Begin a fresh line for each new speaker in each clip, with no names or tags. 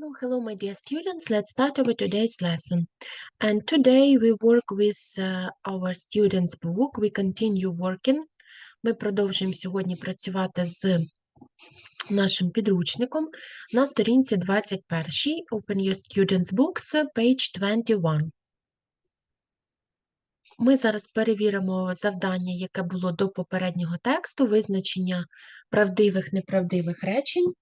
Hello, hello, my dear students. Let's start with today's lesson. And today we work with uh, our students' book. We continue working. Ми продовжуємо сьогодні працювати з нашим підручником на сторінці 21. Open your students' books, page 21. Ми зараз перевіримо завдання, яке було до попереднього тексту, визначення правдивих, неправдивих речень.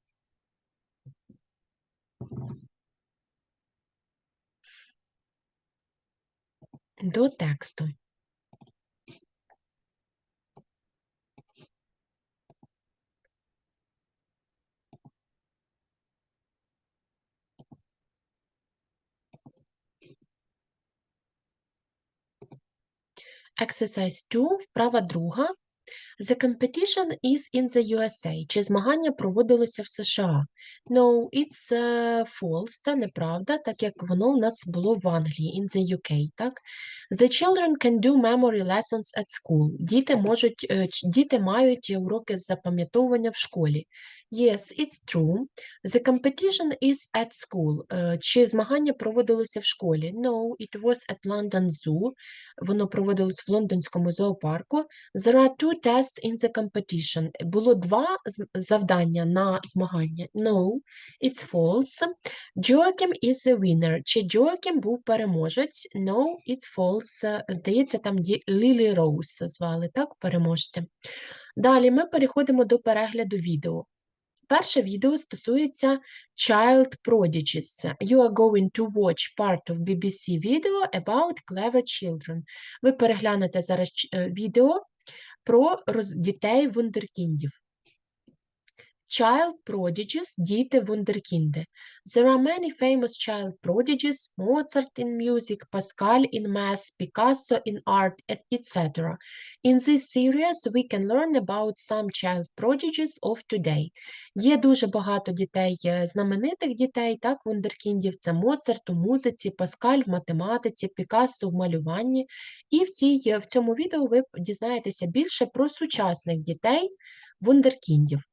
До тексту. Exercise 2, вправа друга. The competition is in the USA. Чи змагання проводилося в США? No, it's uh, false. Це неправда, так як воно у нас було в Англії, in the UK, так? The children can do memory lessons at school. Діти можуть, е, діти мають уроки з запам'ятовування в школі. Yes, it's true. The competition is at school. Е, Чи змагання проводилося в школі? No, it was at London Zoo. Воно проводилось в лондонському зоопарку. There are two tests in the competition. Було два завдання на змагання. No, it's false. Joachim is the winner. Чи Joachim був переможець? No, it's false. Здається, там є Лілі Роуз звали, так, переможця. Далі ми переходимо до перегляду відео. Перше відео стосується Child Prodigies. You are going to watch part of BBC video about clever children. Ви переглянете зараз е, відео про дітей вундеркіндів. Child prodigies – діти вундеркінди. There are many famous child prodigies, Mozart in music, Pascal in math, Picasso in art, etc. In this series we can learn about some child prodigies of today. Є дуже багато дітей, е, знаменитих дітей, так, вундеркіндів. Це Моцарт у музиці, Паскаль в математиці, Пікассо в малюванні. І в, цій, е, в цьому відео ви дізнаєтеся більше про сучасних дітей вундеркіндів.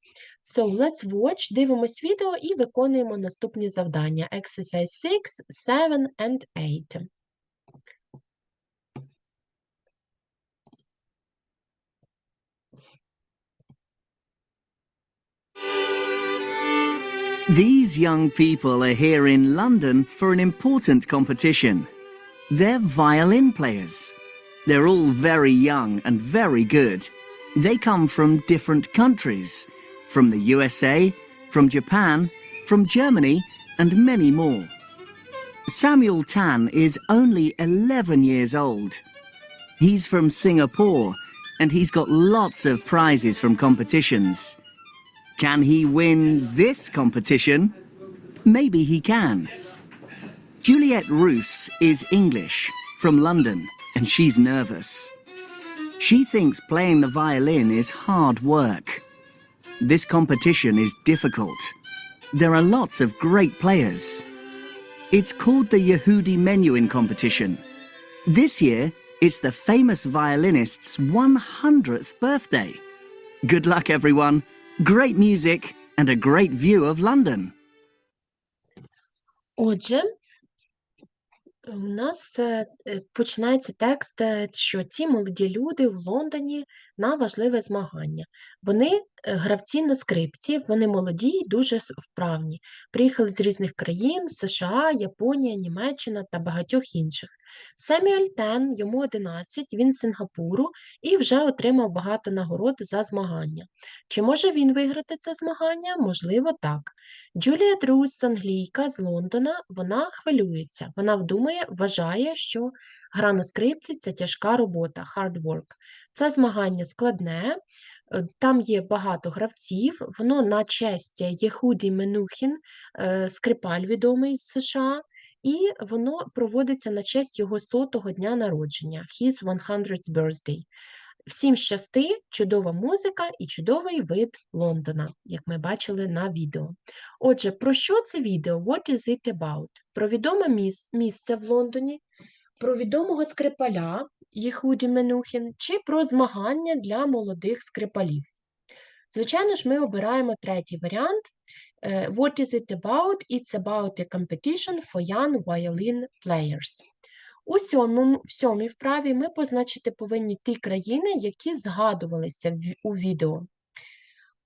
So, let's watch, дивимось відео і виконуємо наступні завдання. Exercise 6, 7 and 8.
These young people are here in London for an important competition. They're violin players. They're all very young and very good. They come from different countries from the USA, from Japan, from Germany, and many more. Samuel Tan is only 11 years old. He's from Singapore and he's got lots of prizes from competitions. Can he win this competition? Maybe he can. Juliet Roos is English, from London, and she's nervous. She thinks playing the violin is hard work. This competition is difficult. There are lots of great players. It's called the Yehudi Menuhin competition. This year, it's the famous violinist's 100th birthday. Good luck, everyone. Great music and a great view of London.
Отже, у нас е, е, починається текст, що ці молоді люди в Лондоні на важливе змагання. Вони е, гравці на скрипці, вони молоді і дуже вправні. Приїхали з різних країн: США, Японія, Німеччина та багатьох інших. Семюель Тен, йому 11, він з Сингапуру і вже отримав багато нагород за змагання. Чи може він виграти це змагання? Можливо, так. Джулія Друз, англійка з Лондона, вона хвилюється. Вона вдумає, вважає, що гра на скрипці це тяжка робота, hard work. Це змагання складне, е, там є багато гравців, воно на честь Єхуді Менухін, е, скрипаль відомий з США, і воно проводиться на честь його сотого дня народження, his 100th birthday. Всім щасти, чудова музика і чудовий вид Лондона, як ми бачили на відео. Отже, про що це відео? What is it about? Про відоме міс- місце в Лондоні, про відомого скрипаля Єхуді Менухін чи про змагання для молодих скрипалів. Звичайно ж, ми обираємо третій варіант. Е, What is it about? It's about a competition for young violin players. У сьомому, в сьомій вправі ми позначити повинні ті країни, які згадувалися у відео.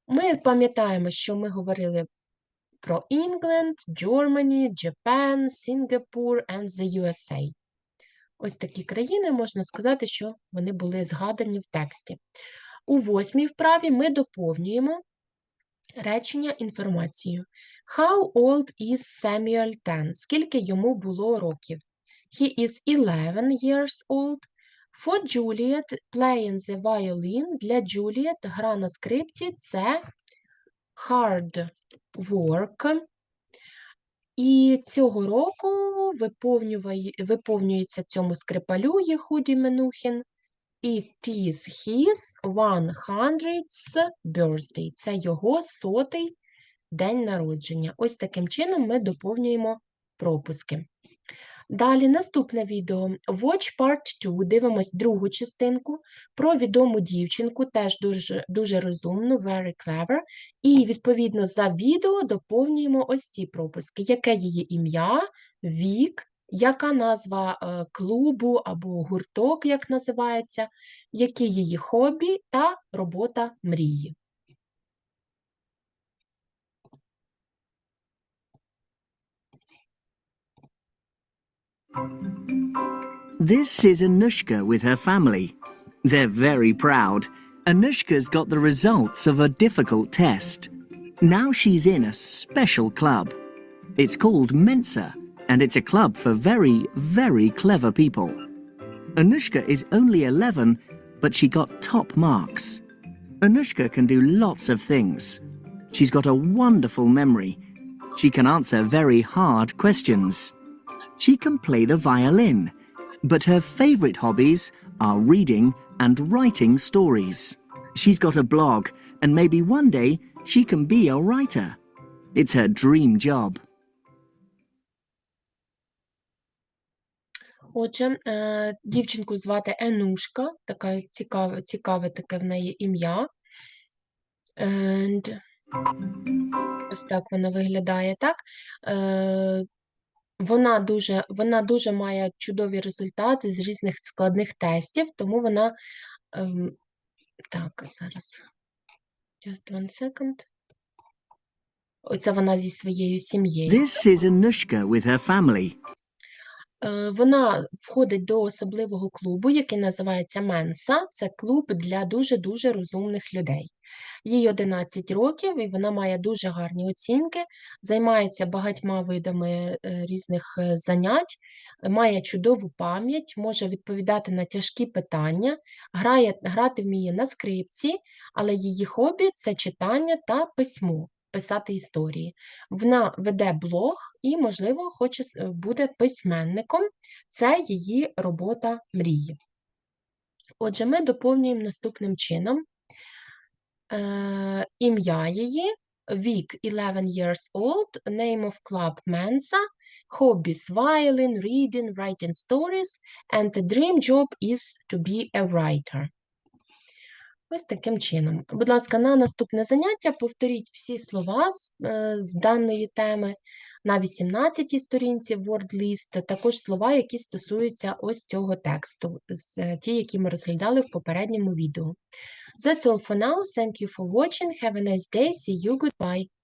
Ми пам'ятаємо, що ми говорили про England, Germany, Japan, Singapore and the USA. Ось такі країни, можна сказати, що вони були згадані в тексті. У восьмій вправі ми доповнюємо речення інформацією. How old is Samuel Ten? Скільки йому було років? He is 11 years old. For Juliet, playing the violin. Для Juliet гра на скрипці – це hard work. І цього року виповнюває- виповнюється цьому скрипалю Єхуді Менухін. It is his 100th birthday. Це його сотий день народження. Ось таким чином ми доповнюємо пропуски. Далі наступне відео Watch Part 2. Дивимось другу частинку про відому дівчинку, теж дуже, дуже розумну, very clever. І відповідно за відео доповнюємо ось ці пропуски. Яке її ім'я, вік, яка назва е, клубу або гурток, як називається, які її хобі та робота мрії.
This is Anushka with her family. They're very proud. Anushka's got the results of a difficult test. Now she's in a special club. It's called Mensa, and it's a club for very, very clever people. Anushka is only 11, but she got top marks. Anushka can do lots of things. She's got a wonderful memory. She can answer very hard questions. She can play the violin, but her favourite hobbies are reading and writing stories. She's got a blog, and maybe one day she can be a writer. It's her dream job.
Отже, е, дівчинку звати Енушка, така цікаве, цікаве таке в неї ім'я. And... Ось так вона виглядає, так? Е, вона дуже, вона дуже має чудові результати з різних складних тестів, тому вона. ем, так, зараз. Just one second. Оце вона зі своєю сім'єю.
This is Anushka with her family.
Е, Вона входить до особливого клубу, який називається Менса. Це клуб для дуже-дуже розумних людей. Їй 11 років, і вона має дуже гарні оцінки, займається багатьма видами е, різних е, занять, має чудову пам'ять, може відповідати на тяжкі питання, грає, грати вміє на скрипці, але її хобі це читання та письмо, писати історії. Вона веде блог і, можливо, хоче е, буде письменником. Це її робота мрії. Отже, ми доповнюємо наступним чином. Е, ім'я її, вік 11 years old, name of club Mensa, hobbies violin, reading, writing stories, and the dream job is to be a writer. Ось таким чином. Будь ласка, на наступне заняття повторіть всі слова з, е, з даної теми на 18-й сторінці WordList, також слова, які стосуються ось цього тексту, е, ті, які ми розглядали в попередньому відео. That's all for now. Thank you for watching. Have a nice day. See you. Goodbye.